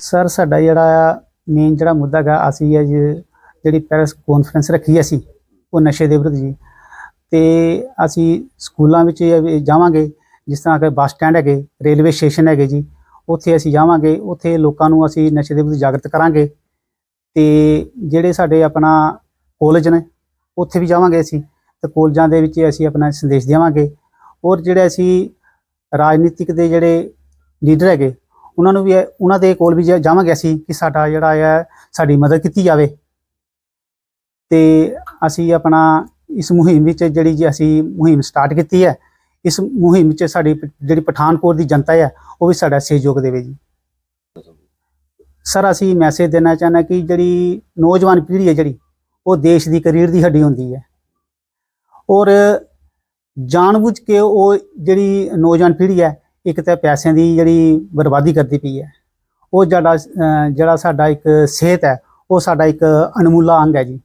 Sir ਸਾਡਾ ਜਿਹੜਾ main ਜਿਹੜਾ ਮੁੱਦਾ ਹੈਗਾ, ਅਸੀਂ ਅੱਜ ਜਿਹੜੀ ਪ੍ਰੈਸ ਕਾਨਫਰੰਸ ਰੱਖੀ ਅਸੀਂ, ਉਹ ਨਸ਼ੇ ਦੇ ਵਿਰੁੱਧ ਜੀ। ਤੇ ਅਸੀਂ ਸਕੂਲਾਂ ਵਿੱਚ ਜਾਵਾਂਗੇ, ਜਿਸ ਤਰ੍ਹਾਂ ਕਿ ਬੱਸ ਸਟੈਂਡ ਹੈਗੇ, ਰੇਲਵੇ ਸਟੇਸ਼ਨ ਹੈਗੇ ਜੀ, ਉੱਥੇ ਅਸੀਂ ਜਾਵਾਂਗੇ, ਉੱਥੇ ਲੋਕਾਂ ਨੂੰ ਅਸੀਂ ਨਸ਼ੇ ਦੇ ਵਿਰੁੱਧ ਜਾਗਰਤ ਕਰਾਂਗੇ। ਤੇ ਜਿਹੜੇ ਸਾਡੇ ਆਪਣਾ ਕਾਲਜ ਨੇ ਉੱਥੇ ਵੀ ਜਾਵਾਂਗੇ ਅਸੀਂ ਤੇ ਕਾਲਜਾਂ ਦੇ ਵਿੱਚ ਅਸੀਂ ਆਪਣਾ ਸੰਦੇਸ਼ ਦੇਵਾਂਗੇ। ਔਰ ਜਿਹੜੇ ਅਸੀਂ ਰਾਜਨੀਤਿਕ ਦੇ ਜਿਹੜੇ ਲੀਡਰ ਹੈਗੇ ਉਹਨਾਂ ਨੂੰ ਵੀ ਉਹਨਾਂ ਦੇ ਕੋਲ ਵੀ ਜਾਵਾਂਗੇ ਅਸੀਂ ਕਿ ਸਾਡਾ ਜਿਹੜਾ ਹੈ ਸਾਡੀ ਮਦਦ ਕੀਤੀ ਜਾਵੇ। ਤੇ ਅਸੀਂ ਆਪਣਾ ਇਸ ਮੁਹਿੰਮ ਵਿੱਚ ਜਿਹੜੀ ਜੀ ਅਸੀਂ ਮੁਹਿੰਮ ਸਟਾਰਟ ਕੀਤੀ ਹੈ ਇਸ ਮੁਹਿੰਮ ਵਿੱਚ ਸਾਡੀ ਜਿਹੜੀ ਪਠਾਨਕੋਟ ਦੀ ਜਨਤਾ ਹੈ ਉਹ ਵੀ ਸਾਡਾ ਸਹਿਯੋਗ ਦੇਵੇ ਜੀ। ਸਰ ਅਸੀਂ ਮੈਸੇਜ ਦੇਣਾ ਚਾਹੁੰਦਾ ਕਿ ਜਿਹੜੀ ਨੌਜਵਾਨ ਪੀੜ੍ਹੀ ਹੈ ਜਿਹੜੀ ਉਹ ਦੇਸ਼ ਦੀ ਕਰੀਰ ਦੀ ਹੱਡੀ ਹੁੰਦੀ ਹੈ। ਔਰ ਜਾਣਬੁੱਝ ਕੇ ਉਹ ਜਿਹੜੀ ਨੌਜਵਾਨ ਪੀੜ੍ਹੀ ਹੈ, ਇੱਕ ਤਾਂ ਪੈਸਿਆਂ ਦੀ ਜਿਹੜੀ ਬਰਬਾਦੀ ਕਰਦੀ ਪਈ ਹੈ। ਉਹ ਜਿਹੜਾ ਜਿਹੜਾ ਸਾਡਾ ਇੱਕ ਸਿਹਤ ਹੈ, ਉਹ ਸਾਡਾ ਇੱਕ ਅਨਮੁੱਲਾ ਅੰਗ ਹੈ ਜੀ।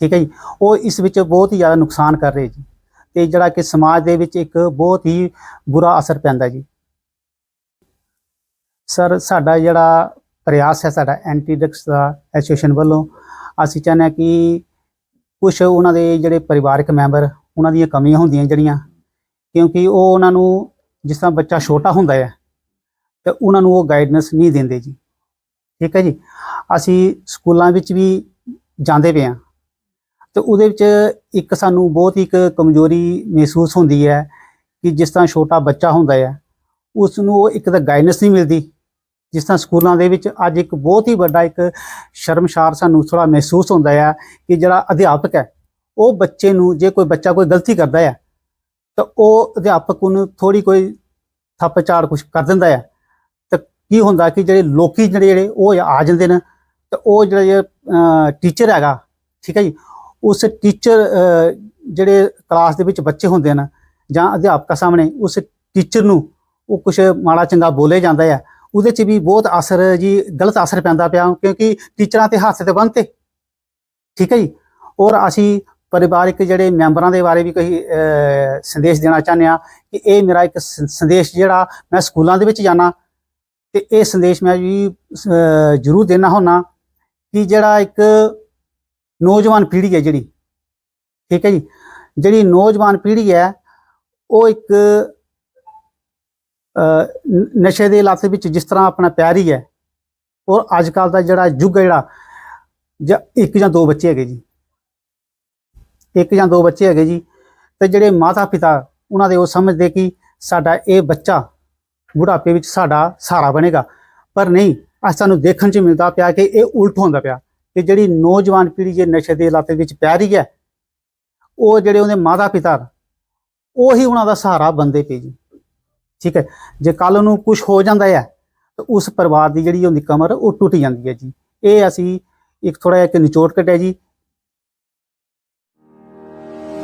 ਠੀਕ ਹੈ ਜੀ? ਉਹ ਇਸ ਵਿੱਚ ਬਹੁਤ ਹੀ ਜ਼ਿਆਦਾ ਨੁਕਸਾਨ ਕਰ ਰਹੇ ਜੀ। ਤੇ ਜਿਹੜਾ ਕਿ ਸਮਾਜ ਦੇ ਵਿੱਚ ਇੱਕ ਬਹੁਤ ਹੀ ਬੁਰਾ ਅਸਰ ਪੈਂਦਾ ਜੀ। ਸਰ, ਸਾਡਾ ਜਿਹੜਾ ਪ੍ਰਯਾਸ ਹੈ, ਸਾਡਾ ਐਂਟੀ ਡਰਗਸ ਦਾ ਐਸੋਸੀਏਸ਼ਨ ਵੱਲੋਂ ਅਸੀਂ ਚਾਹੁੰਦੇ ਹਾਂ ਕਿ ਕੁਝ ਉਹਨਾਂ ਦੇ ਜਿਹੜੇ ਪਰਿਵਾਰਕ ਮੈਂਬਰ, ਉਹਨਾਂ ਦੀਆਂ ਕਮੀਆਂ ਹੁੰਦੀਆਂ ਜਿਹੜੀਆਂ, ਕਿਉਂਕਿ ਉਹ ਉਹਨਾਂ ਨੂੰ ਜਿਸ ਤਰ੍ਹਾਂ ਬੱਚਾ ਛੋਟਾ ਹੁੰਦਾ ਹੈ, ਤੇ ਉਹਨਾਂ ਨੂੰ ਉਹ ਗਾਈਡਨੈਸ ਨਹੀਂ ਦਿੰਦੇ ਜੀ। ਠੀਕ ਹੈ ਜੀ? ਅਸੀਂ ਸਕੂਲਾਂ ਵਿੱਚ ਵੀ ਜਾਂਦੇ ਪਏ ਹਾਂ, ਤੇ ਉਹਦੇ ਵਿੱਚ ਇੱਕ ਸਾਨੂੰ ਬਹੁਤ ਹੀ ਇੱਕ ਕਮਜ਼ੋਰੀ ਮਹਿਸੂਸ ਹੁੰਦੀ ਹੈ ਕਿ ਜਿਸ ਤਰ੍ਹਾਂ ਛੋਟਾ ਬੱਚਾ ਹੁੰਦਾ ਹੈ ਉਸ ਨੂੰ ਉਹ ਇੱਕ ਤਾਂ ਗਾਈਡਨੈਸ ਨਹੀਂ ਮਿਲਦੀ ਜਿਸ ਤਰ੍ਹਾਂ ਸਕੂਲਾਂ ਦੇ ਵਿੱਚ ਅੱਜ ਇੱਕ ਬਹੁਤ ਹੀ ਵੱਡਾ ਇੱਕ ਸ਼ਰਮਸ਼ਾਰ ਸਾਨੂੰ ਥੋੜਾ ਮਹਿਸੂਸ ਹੁੰਦਾ ਆ ਕਿ ਜਿਹੜਾ ਅਧਿਆਪਕ ਹੈ, ਉਹ ਬੱਚੇ ਨੂੰ ਜੇ ਕੋਈ ਬੱਚਾ ਕੋਈ ਗਲਤੀ ਕਰਦਾ ਹੈ ਤਾਂ ਉਹ ਅਧਿਆਪਕ ਨੂੰ ਥੋੜੀ ਕੋਈ ਥੱਪ ਝਾੜ ਕੁਝ ਕਰ ਦਿੰਦਾ ਹੈ ਤਾਂ ਕੀ ਹੁੰਦਾ ਕਿ ਜਿਹੜੇ ਲੋਕੀ ਜਿਹੜੇ ਜਿਹੜੇ ਉਹ ਆ ਜਾਂਦੇ ਨੇ, ਤਾਂ ਉਹ ਜਿਹੜਾ ਟੀਚਰ ਹੈਗਾ, ਠੀਕ ਹੈ ਜੀ, ਉਸ ਟੀਚਰ ਜਿਹੜੇ ਕਲਾਸ ਦੇ ਵਿੱਚ ਬੱਚੇ ਹੁੰਦੇ ਨੇ ਜਾਂ ਅਧਿਆਪਕਾਂ ਸਾਹਮਣੇ ਉਸ ਟੀਚਰ ਨੂੰ ਉਹ ਕੁਝ ਮਾੜਾ ਚੰਗਾ ਬੋਲੇ ਜਾਂਦਾ ਹੈ ਉਹਦੇ 'ਚ ਵੀ ਬਹੁਤ ਅਸਰ ਜੀ, ਗਲਤ ਅਸਰ ਪੈਂਦਾ ਪਿਆ, ਕਿਉਂਕਿ ਟੀਚਰਾਂ ਤੇ ਹੱਥ ਤੇ ਬੰਨ੍ਹਤੇ ਠੀਕ ਹੈ ਜੀ? ਔਰ ਅਸੀਂ ਪਰਿਵਾਰਿਕ ਜਿਹੜੇ ਮੈਂਬਰਾਂ ਦੇ ਬਾਰੇ ਵੀ ਕੋਈ ਸੰਦੇਸ਼ ਦੇਣਾ ਚਾਹੁੰਦੇ ਆ ਕਿ ਇਹ ਮੇਰਾ ਇੱਕ ਸੰਦੇਸ਼ ਜਿਹੜਾ ਮੈਂ ਸਕੂਲਾਂ ਦੇ ਵਿੱਚ ਜਾਣਾ, ਤੇ ਇਹ ਸੰਦੇਸ਼ ਮੈਂ ਵੀ ਜ਼ਰੂਰ ਦੇਣਾ ਹੁੰਨਾ ਕਿ ਜਿਹੜਾ ਇੱਕ ਨੌਜਵਾਨ ਪੀੜ੍ਹੀ ਹੈ ਜਿਹੜੀ, ਠੀਕ ਹੈ ਜੀ? ਜਿਹੜੀ ਨੌਜਵਾਨ ਪੀੜ੍ਹੀ ਹੈ, ਉਹ ਇੱਕ ਨਸ਼ੇ ਦੇ ਲੱਤ ਵਿੱਚ ਜਿਸ ਤਰ੍ਹਾਂ ਆਪਣਾ ਪੈ ਰਹੀ ਹੈ ਔਰ ਅੱਜ ਕੱਲ ਦਾ ਜਿਹੜਾ ਯੁੱਗ ਹੈ ਜਿਹੜਾ, ਜਾਂ ਇੱਕ ਜਾਂ ਦੋ ਬੱਚੇ ਹੈਗੇ ਜੀ। ਇੱਕ ਜਾਂ ਦੋ ਬੱਚੇ ਹੈਗੇ ਜੀ, ਤੇ ਜਿਹੜੇ ਮਾਤਾ ਪਿਤਾ ਉਹਨਾਂ ਦੇ ਉਹ ਸਮਝਦੇ ਕਿ ਸਾਡਾ ਇਹ ਬੱਚਾ ਬੁਢਾਪੇ ਵਿੱਚ ਸਾਡਾ ਸਹਾਰਾ ਬਣੇਗਾ। ਪਰ ਨਹੀਂ, ਅੱਜ ਸਾਨੂੰ ਦੇਖਣ 'ਚ ਮਿਲਦਾ ਪਿਆ ਕਿ ਇਹ ਉਲਟ ਹੁੰਦਾ ਪਿਆ, ਕਿ ਜਿਹੜੀ ਨੌਜਵਾਨ ਪੀੜ੍ਹੀ ਜੇ ਨਸ਼ੇ ਦੇ ਲੱਤ ਵਿੱਚ ਪੈ ਰਹੀ ਹੈ, ਉਹ ਜਿਹੜੇ ਉਹਦੇ ਮਾਤਾ ਪਿਤਾ ਉਹੀ ਉਹਨਾਂ ਦਾ ਸਹਾਰਾ ਬੰਦੇ ਪਏ ਜੀ। ਠੀਕ ਹੈ ਜੇ ਕੱਲ ਨੂੰ ਕੁਝ ਹੋ ਜਾਂਦਾ ਹੈ ਤਾਂ ਉਸ ਪਰਿਵਾਰ ਦੀ ਜਿਹੜੀ ਹੁੰਦੀ ਕਮਰ ਉਹ ਟੁੱਟ ਜਾਂਦੀ ਹੈ ਜੀ ਇਹ ਅਸੀਂ ਇੱਕ ਥੋੜਾ ਜਿਹਾ ਇੱਕ ਨਿਚੋੜ ਕੱਢਿਆ ਜੀ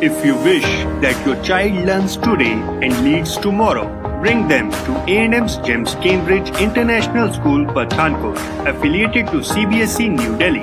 If you wish that your child learns today and leads tomorrow, bring them to A&M's GEMS Cambridge International School, Pathankot, affiliated to CBSE E, New Delhi.